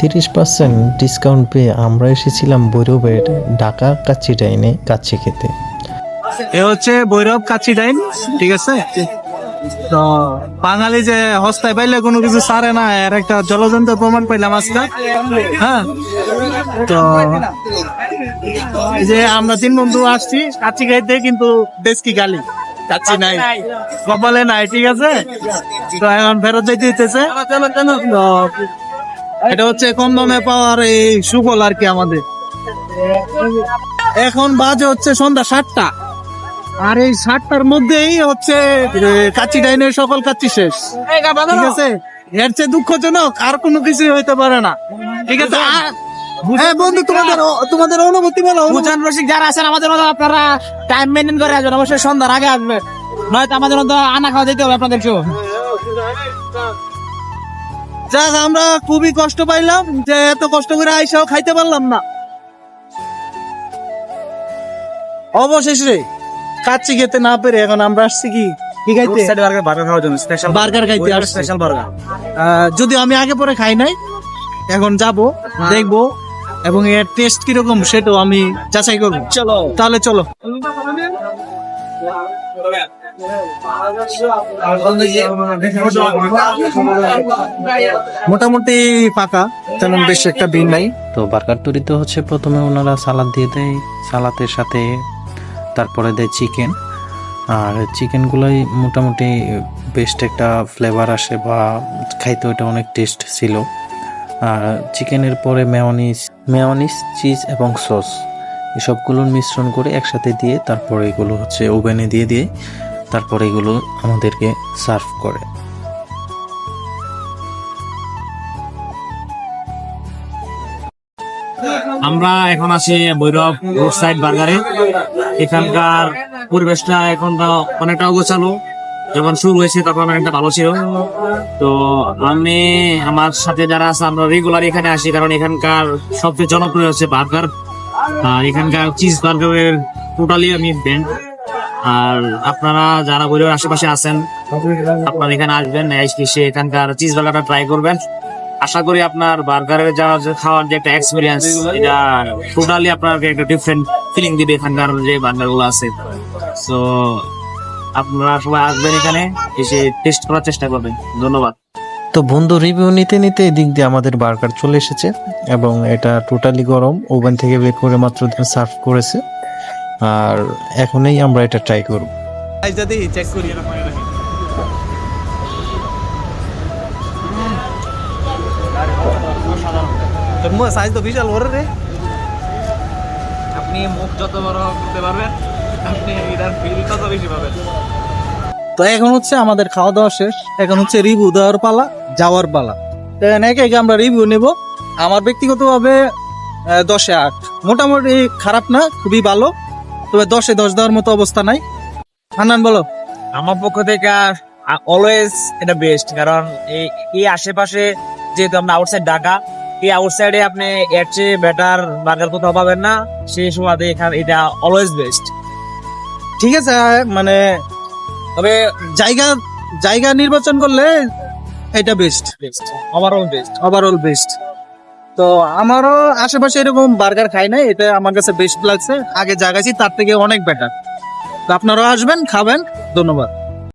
তিরিশ percent discount পেয়ে আমরা এসেছিলাম বৈরবের ঢাকা কাচ্চি ডাইনে কাচ্চি খেতে। এ হচ্ছে ভৈরব কাচ্চি ডাইন, ঠিক আছে? তো বাঙালি যে হস্তায় পাইলে কোনো কিছু সারে না এর একটা জলজন্ত প্রমাণ পাইলাম আজকে। হ্যাঁ? তো যে আমরা তিন বন্ধু আসছি, কাচ্চি খাইতে কিন্তু দেশ কি গালি। কাচ্চি নাই, কপালে নাই, ঠিক আছে? তো এখন ফেরত যাইতে দিতেছে এটা হচ্ছে কম দামে পাওয়ার এই সুফল আর কি আমাদের। এখন বাজে হচ্ছে সন্ধ্যা সাতটা। আর এই সাতটার মধ্যেই হচ্ছে এ, কাচ্চি ডাইনের সকল কাচ্চি শেষ। ঠিক আছে? এর চেয়ে দুঃখজনক আর কোনো কিছু হইতে পারে না। ঠিক আছে? হ্যাঁ বন্ধু তোমাদের তোমাদের অনুভূতি বলো। বুঝান রসিক যারা আছেন আমাদের মতো আপনারা টাইম মেনটেন করে আসবেন। অবশ্যই সন্ধ্যার আগে আসবেন নয়তো আমাদের মতো আনা খাওয়া দিতে হবে আপনাদেরকেও যাক আমরা খুবই কষ্ট পাইলাম যে এত কষ্ট করে আইসাও খাইতে পারলাম না। অবশেষে কাচ্চি খেতে না পেরে এখন আমরা আসছি কি? কি খাইতে? বার্গার খাওয়ার জন্য স্পেশাল বার্গার খাইতে আসছি। স্পেশাল বার্গার যদিও আমি আগে পরে খাই নাই এখন যাব দেখব এবং এর টেস্ট কীরকম সেটাও আমি যাচাই করব। চলো। তাহলে চলো। মোটামুটি পাকা, তেমন বেশ একটা ভিড় নাই। তো বার্গার তৈরিতে হচ্ছে প্রথমে ওনারা সালাদ দিয়ে দেয়, সালাদের সাথে তারপরে দেয় চিকেন। আর চিকেনগুলোই মোটামুটি বেস্ট একটা ফ্লেভার আসে বা খাইতে ওটা অনেক টেস্ট ছিল। আর চিকেনের পরে মেয়নিস মেয়নিস চিজ এবং সস এসবগুলোর মিশ্রণ করে একসাথে দিয়ে তারপরে এগুলো হচ্ছে ওভেনে দিয়ে দিয়ে। তারপরে এগুলো আমাদেরকে সার্ভ করে। আমরা এখন আছি ভৈরব রোড সাইড বার্গারে। এখানকার পরিবেশটা এখন অনেকটা অগোছালো। যখন শুরু হয়েছে তখন অনেকটা ভালো ছিল। তো আমি আমার সাথে যারা আছে, আমরা রেগুলার এখানে আসি কারণ এখানকার সবচেয়ে জনপ্রিয় হচ্ছে বার্গার। এখানকার চিজ বার্গারের টোটালি আমি ব্যান্ড আর আপনারা যারা ভৈরবের আশেপাশে আছেন, আপনারা এখানে আসবেন, এসে এখানকার চিজ বার্গারটা ট্রাই করবেন। আশা করি আপনার বার্গারের যা খাওয়ার যে একটা এক্সপিরিয়েন্স এটা টোটালি আপনাকে একটা ডিফারেন্ট ফিলিং দিবে এখানকার যে বার্গারগুলো আছে। সো আপনারা সবাই আসবেন এখানে, এসে টেস্ট করার চেষ্টা করবেন। ধন্যবাদ। তো বন্ধু রিভিউ নিতে নিতে এদিক দিয়ে আমাদের বার্গার চলে এসেছে এবং এটা টোটালি গরম ওভেন থেকে বের করে মাত্র সার্ভ করেছে। আর এখনই আমরা এটা ট্রাই করব। যদি চেক করি সাইজ তো বিশাল বড় রে। আপনি মুখ যত বড় করতে পারবেন আপনি এটার ফিল তত বেশি পাবেন। তো এখন হচ্ছে আমাদের খাওয়া দাওয়া শেষ। এখন হচ্ছে রিভিউ দেওয়ার পালা যাওয়ার পালা। তো এখন একে একে আমরা রিভিউ নেব। আমার ব্যক্তিগতভাবে দশে আট। মোটামুটি খারাপ না খুবই ভালো। তবে দশে দশ দেওয়ার মতো অবস্থা নাই। হান্নান বলো। আমার পক্ষ থেকে অলওয়েজ এটা বেস্ট কারণ এই এই আশেপাশে যেহেতু আমরা আউটসাইড ঢাকা এই আউটসাইডে আপনি এর চেয়ে বেটার বার্গার কোথাও পাবেন না সেই সময় এখানে এটা অলওয়েজ বেস্ট ঠিক আছে মানে তবে জায়গা জায়গা নির্বাচন করলে এটা best best overall best overall best তো আমারও আশেপাশে এরকম বার্গার খাই নাই, এটা আমার কাছে বেস্ট লাগছে। আগে জাগাইছি তার থেকে অনেক বেটার তো আপনারাও আসবেন, খাবেন, ধন্যবাদ।